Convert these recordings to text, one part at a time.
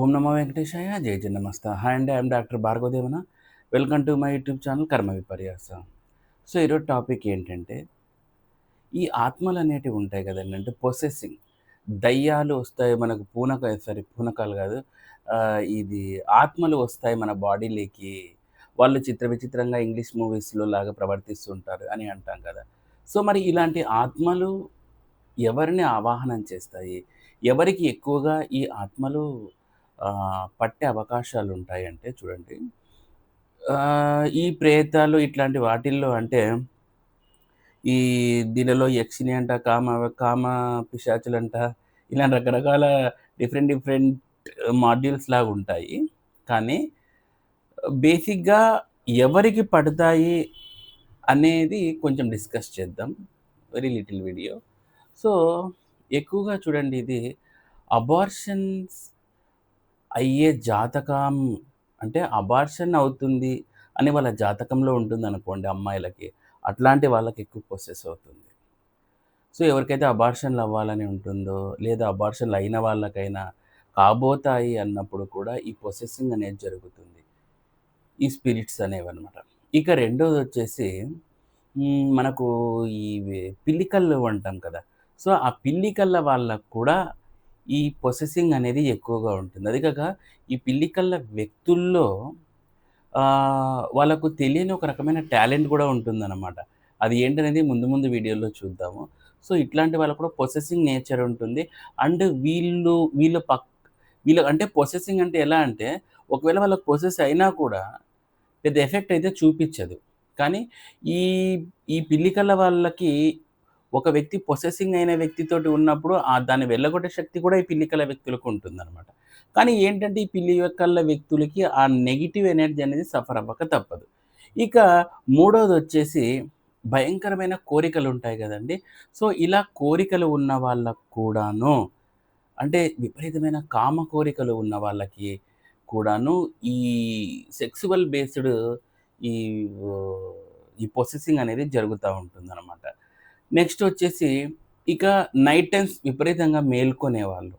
ఓం నమో వెంకటేశాయ జై జయ నమస్త హాయ్ అండి I'm doctor Bhargavadevana. Welcome to my YouTube channel కర్మ విపర్యాస. సో ఈరోజు టాపిక్ ఏంటంటే ఈ ఆత్మలు అనేటివి ఉంటాయి కదండి అంటే ప్రొసెసింగ్ దయ్యాలు వస్తాయి మనకు పూనక సారీ పూనకాలు కాదు. ఇది ఆత్మలు వస్తాయి మన బాడీలోకి. వాళ్ళు చిత్ర విచిత్రంగా ఇంగ్లీష్ మూవీస్లో లాగా ప్రవర్తిస్తుంటారు అని అంటాం కదా. సో మరి ఇలాంటి ఆత్మలు ఎవరిని ఆవాహనం చేస్తాయి? ఎవరికి ఎక్కువగా ఈ ఆత్మలు పట్టే అవకాశాలు ఉంటాయంటే చూడండి ఈ ప్రేతాలు ఇట్లాంటి వాటిల్లో అంటే ఈ దీనిలో యక్షిని అంట కామ కామ పిశాచులంట ఇలా రకరకాల డిఫరెంట్ డిఫరెంట్ మాడ్యూల్స్ లాగా ఉంటాయి కానీ బేసిక్గా ఎవరికి పడతాయి అనేది కొంచెం డిస్కస్ చేద్దాం. Very little video. సో ఎక్కువగా చూడండి ఇది అబార్షన్స్ అయ్యే జాతకం అంటే అబార్షన్ అవుతుంది అని వాళ్ళ జాతకంలో ఉంటుంది అనుకోండి అమ్మాయిలకి. అట్లాంటి వాళ్ళకి ఎక్కువ ప్రొసెస్ అవుతుంది. సో ఎవరికైతే అబార్షన్లు అవ్వాలని ఉంటుందో లేదా అబార్షన్లు అయిన వాళ్ళకైనా కాబోతాయి అన్నప్పుడు కూడా ఈ ప్రొసెసింగ్ అనేది జరుగుతుంది. ఈ స్పిరిట్స్ అనేవి అనమాట ఇక రెండోది వచ్చేసి మనకు ఈ పిల్లికల్లు అంటాం కదా. సో ఆ పిల్లికల్ల వాళ్ళకు కూడా ఈ ప్రొసెసింగ్ అనేది ఎక్కువగా ఉంటుంది. అది కాక ఈ పిల్లికళ్ళ వ్యక్తుల్లో వాళ్ళకు తెలియని ఒక రకమైన టాలెంట్ కూడా ఉంటుందన్నమాట. అది ఏంటనేది ముందు ముందు వీడియోలో చూద్దాము. సో ఇట్లాంటి వాళ్ళకు కూడా ప్రొసెసింగ్ నేచర్ ఉంటుంది. అండ్ వీళ్ళు వీళ్ళు పక్ వీళ్ళు అంటే ప్రొసెసింగ్ అంటే ఎలా అంటే ఒకవేళ వాళ్ళకి ప్రొసెస్ అయినా కూడా పెద్ద ఎఫెక్ట్ అయితే చూపించదు. కానీ ఈ ఈ పిల్లికల వాళ్ళకి ఒక వ్యక్తి పొసెసింగ్ అయిన వ్యక్తితోటి ఉన్నప్పుడు ఆ దాన్ని వెళ్ళగొట్టే శక్తి కూడా ఈ పిల్లికల వ్యక్తులకు ఉంటుందన్నమాట. కానీ ఏంటంటే ఈ పిల్లి యొక్కల వ్యక్తులకి ఆ నెగిటివ్ ఎనర్జీ అనేది సఫర్ అవ్వక తప్పదు. ఇక మూడోది వచ్చేసి భయంకరమైన కోరికలు ఉంటాయి కదండి. సో ఇలా కోరికలు ఉన్న వాళ్ళకు కూడాను అంటే విపరీతమైన కామ కోరికలు ఉన్న వాళ్ళకి కూడాను ఈ సెక్సువల్ బేస్డ్ ఈ ఈ ప్రొసెసింగ్ అనేది జరుగుతూ ఉంటుంది అనమాట నెక్స్ట్ వచ్చేసి ఇక నైట్ టైమ్స్ విపరీతంగా మేల్కొనేవాళ్ళు.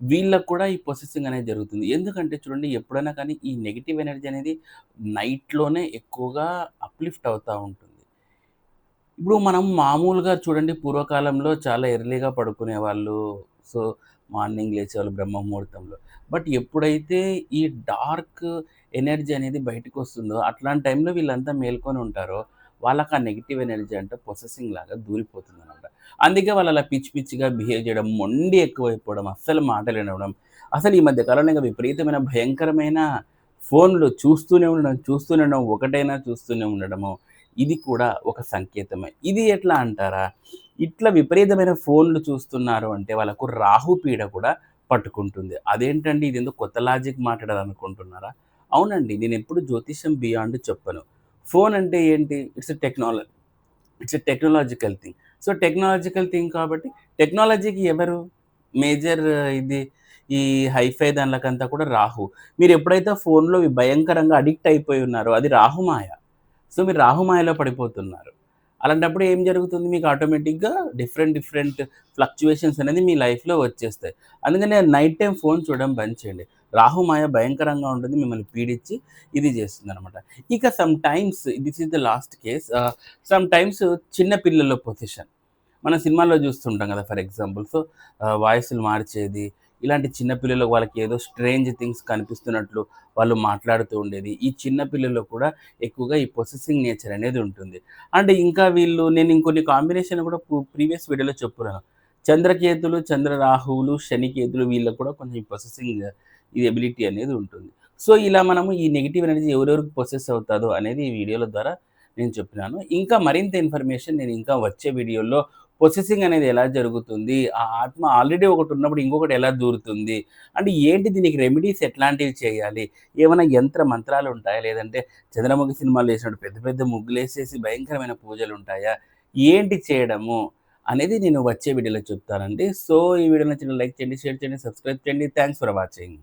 వీళ్ళకు కూడా ఈ ప్రొసెసింగ్ అనేది జరుగుతుంది. ఎందుకంటే చూడండి ఎప్పుడైనా కానీ ఈ నెగిటివ్ ఎనర్జీ అనేది నైట్లోనే ఎక్కువగా అప్లిఫ్ట్ అవుతూ ఉంటుంది. ఇప్పుడు మనం మామూలుగా చూడండి పూర్వకాలంలో చాలా ఎర్లీగా పడుకునే వాళ్ళు సో మార్నింగ్ లేచేవాళ్ళు బ్రహ్మ ముహూర్తంలో బట్ ఎప్పుడైతే ఈ డార్క్ ఎనర్జీ అనేది బయటకు వస్తుందో అట్లాంటి టైంలో వీళ్ళంతా మేల్కొని ఉంటారో వాళ్ళకి ఆ నెగిటివ్ ఎనర్జీ అంటే ప్రొసెసింగ్ లాగా దూరిపోతుంది అనమాట అందుకే వాళ్ళు అలా పిచ్చి పిచ్చిగా బిహేవ్ చేయడం మొండి ఎక్కువైపోవడం అస్సలు మాటలు వినడం. అసలు ఈ మధ్య కాలంలో ఇంకా విపరీతమైన భయంకరమైన ఫోన్లు చూస్తూనే ఉండడం చూస్తూనే ఉండడం ఒకటైనా చూస్తూనే ఉండడము ఇది కూడా ఒక సంకేతమే. ఇది ఎట్లా అంటారా? ఇట్లా విపరీతమైన ఫోన్లు చూస్తున్నారు అంటే వాళ్ళకు రాహుపీడ కూడా పట్టుకుంటుంది. అదేంటండి? ఇది ఎందుకు కొత్త లాజిక్ మాట్లాడాలనుకుంటున్నారా? అవునండి నేను ఎప్పుడు జ్యోతిషం బియాండ్ చెప్పను. ఫోన్ అంటే ఏంటి? It's a technology. It's a technological thing. So technological thing కాబట్టి టెక్నాలజీకి ఎవరు? మేజర్ ఇది ఈ హైఫై దానిలకంతా కూడా రాహు. మీరు ఎప్పుడైతే ఫోన్లో భయంకరంగా అడిక్ట్ అయిపోయి ఉన్నారో అది రాహుమాయ సో మీరు రాహుమాయలో పడిపోతున్నారు. అలాంటప్పుడు ఏం జరుగుతుంది? మీకు ఆటోమేటిక్గా డిఫరెంట్ డిఫరెంట్ ఫ్లక్చువేషన్స్ అనేది మీ లైఫ్లో వచ్చేస్తాయి. అందుకనే నైట్ టైం ఫోన్ చూడడం బంద్ చేయండి. రాహుమాయ భయంకరంగా ఉంటుంది మిమ్మల్ని పీడించి ఇది చేస్తుంది అనమాట ఇక sometimes this is the last case sometimes చిన్న పిల్లల పొజిషన్ మన సినిమాల్లో చూస్తుంటాం కదా ఫర్ ఎగ్జాంపుల్ సో వాయిస్లు మార్చేది ఇలాంటి చిన్నపిల్లలకు వాళ్ళకి ఏదో స్ట్రేంజ్ థింగ్స్ కనిపిస్తున్నట్లు వాళ్ళు మాట్లాడుతూ ఉండేది ఈ చిన్నపిల్లల్లో కూడా ఎక్కువగా ఈ ప్రొసెసింగ్ నేచర్ అనేది ఉంటుంది. అండ్ ఇంకా వీళ్ళు నేను ఇంకొన్ని కాంబినేషన్ కూడా ప్రీవియస్ వీడియోలో చెప్పున్నాను చంద్రకేతులు చంద్ర రాహువులు శనికేతులు వీళ్ళకు కూడా కొంచెం ప్రొసెసింగ్ ఈ ఎబిలిటీ అనేది ఉంటుంది. సో ఇలా మనము ఈ నెగిటివ్ ఎనర్జీ ఎవరెవరికి ప్రొసెస్ అవుతుందో అనేది ఈ వీడియోల ద్వారా నేను చెప్పినాను. ఇంకా మరింత ఇన్ఫర్మేషన్ నేను ఇంకా వచ్చే వీడియోలో ప్రొసెసింగ్ అనేది ఎలా జరుగుతుంది ఆ ఆత్మ ఆల్రెడీ ఒకటి ఉన్నప్పుడు ఇంకొకటి ఎలా దూరుతుంది అంటే ఏంటి దీనికి రెమెడీస్ ఎట్లాంటివి చేయాలి ఏమైనా యంత్ర మంత్రాలు ఉంటాయా? లేదంటే చంద్రముఖి సినిమాలు వేసినట్టు పెద్ద పెద్ద ముగ్గులు వేసేసి భయంకరమైన పూజలు ఉంటాయా? ఏంటి చేయడము అనేది నేను వచ్చే వీడియోలో చెప్తానండి. సో ఈ వీడియో నచ్చిన లైక్ చేయండి షేర్ చేయండి సబ్స్క్రైబ్ చేయండి. Thanks for watching